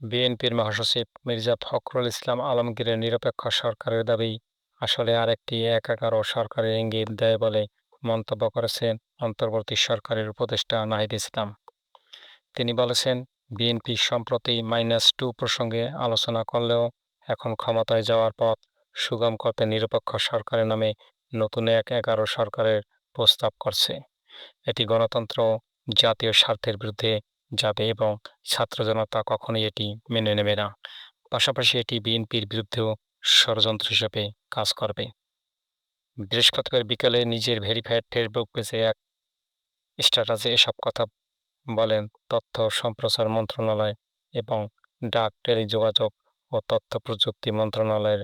বিএনপির মহাসচিব মির্জা ফখরুল ইসলাম আলমগীরের নিরপেক্ষ সরকারের দাবি, আসলে আরেকটি একাকার ও সরকারের ইঙ্গিত দেয় বলে মন্তব্য করেছেন অন্তর্বর্তী সরকারের উপদেষ্টা নাহিদ ইসলাম। তিনি বলেছেন, বিএনপি সম্প্রতি মাইনাস টু প্রসঙ্গে আলোচনা করলেও এখন ক্ষমতায় যাওয়ার পথ সুগম করতে নিরপেক্ষ সরকারের নামে নতুন এক এগারো সরকারের প্রস্তাব করছে। এটি গণতন্ত্র জাতীয় স্বার্থের বিরুদ্ধে যাবে এবং ছাত্র জনতা কখনোই এটি মেনে নেবে না। পাশাপাশি এটি বিএনপির বিরুদ্ধেও ষড়যন্ত্র হিসেবে কাজ করবে। বৃহস্পতিবার বিকেলে নিজের ভেরিফাইড ফেসবুক পেজে এক স্ট্যাটাসে এসব কথা বলেন তথ্য সম্প্রচার মন্ত্রণালয় এবং ডাক টেলিযোগাযোগ ও তথ্য প্রযুক্তি মন্ত্রণালয়ের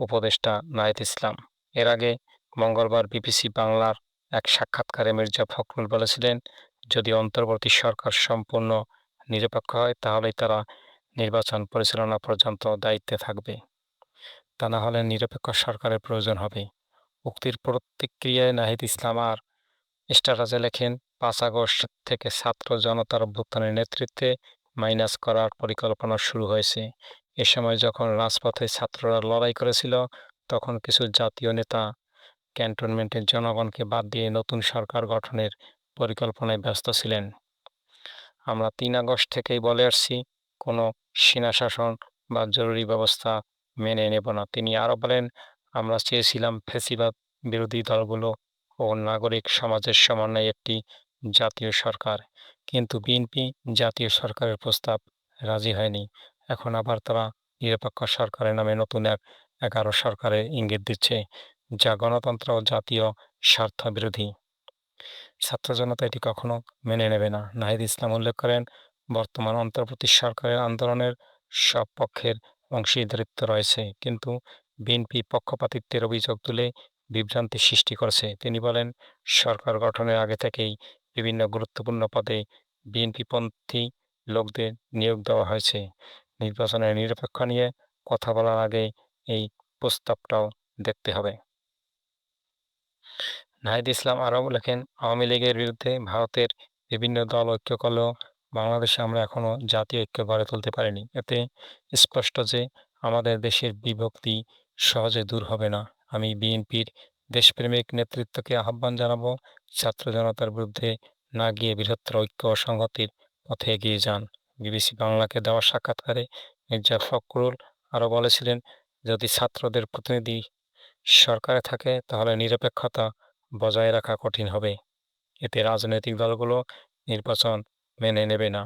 উপদেষ্টা নাহিদ ইসলাম। এর আগে মঙ্গলবার বিবিসি বাংলার এক সাক্ষাৎকারে মির্জা ফখরুল বলেছিলেন যদি অন্তর্বর্তী সরকার সম্পূর্ণ নিরপেক্ষ হয়, তাহলেই তারা নির্বাচন পরিচালনা পর্যন্ত দায়িত্বে থাকবে। তা না হলে নিরপেক্ষ সরকারের প্রয়োজন হবে। উক্তির প্রতিক্রিয়ায় নাহিদ ইসলাম আর স্ট্যাটাসে লেখেন, পাঁচ আগস্ট থেকে ছাত্র জনতার অভ্যুত্থানের নেতৃত্বে মাইনাস করার পরিকল্পনা শুরু হয়েছে। এ সময় যখন রাজপথে ছাত্ররা লড়াই করেছিল, তখন কিছু জাতীয় নেতা ক্যান্টনমেন্টের জনগণকে বাদ দিয়ে নতুন সরকার গঠনের পরিকল্পনায় ব্যস্ত ছিলেন। আমরা তিন আগস্ট থেকেই বলে আসছি, কোনো সেনা শাসন বা জরুরি ব্যবস্থা মেনে নেব না। তিনি আরও বলেন, আমরা চেয়েছিলাম ফেসিবাদ বিরোধী দলগুলো ও নাগরিক সমাজের সমন্বয়ে একটি জাতীয় সরকার। কিন্তু বিএনপি জাতীয় সরকারের প্রস্তাব রাজি হয়নি। এখন আবার তারা নিরপেক্ষ সরকারের নামে নতুন এক এগারো সরকারের ইঙ্গিত দিচ্ছে, যা গণতন্ত্র ও জাতীয় স্বার্থ বিরোধী। ছাত্র জনতা এটি কখনো মেনে নেবে না। নাহিদ ইসলাম উল্লেখ করেন, বর্তমান অন্তর্বর্তী সরকারের আন্দোলনের সব পক্ষের অংশীদারিত্ব রয়েছে, কিন্তু বিএনপি পক্ষপাতিত্বের অভিযোগ তুলে বিভ্রান্তি সৃষ্টি করেছে। তিনি বলেন, সরকার গঠনের আগে থেকেই বিভিন্ন গুরুত্বপূর্ণ পদে বিএনপিপন্থী লোকদের নিয়োগ দেওয়া হয়েছে। নির্বাচনের নিরপেক্ষ নিয়ে কথা বলার আগে এই প্রস্তাবটাও দেখতে হবে। নাহিদ ইসলাম আরও লেখেন আওয়ামী লীগের বিরুদ্ধে ভারতের বিভিন্ন দল ঐক্য করলেও বাংলাদেশে আমরা এখনও জাতীয় ঐক্য গড়ে তুলতে পারিনি। এতে স্পষ্ট যে আমাদের দেশের বিভক্তি সহজে দূর হবে না। আমি বিএনপির দেশপ্রেমিক নেতৃত্বকে আহ্বান জানাব, ছাত্র জনতার বিরুদ্ধে না গিয়ে বৃহত্তর ঐক্য সংহতির পথে এগিয়ে যান। বিবিসি বাংলাকে দেওয়া সাক্ষাৎকারে মির্জা ফখরুল আরও বলেছিলেন, যদি ছাত্রদের প্রতিনিধি সরকারে থাকে, তাহলে নিরপেক্ষতা বজায় রাখা কঠিন হবে। এতে রাজনৈতিক দলগুলো নির্বাচন মেনে নেবে না।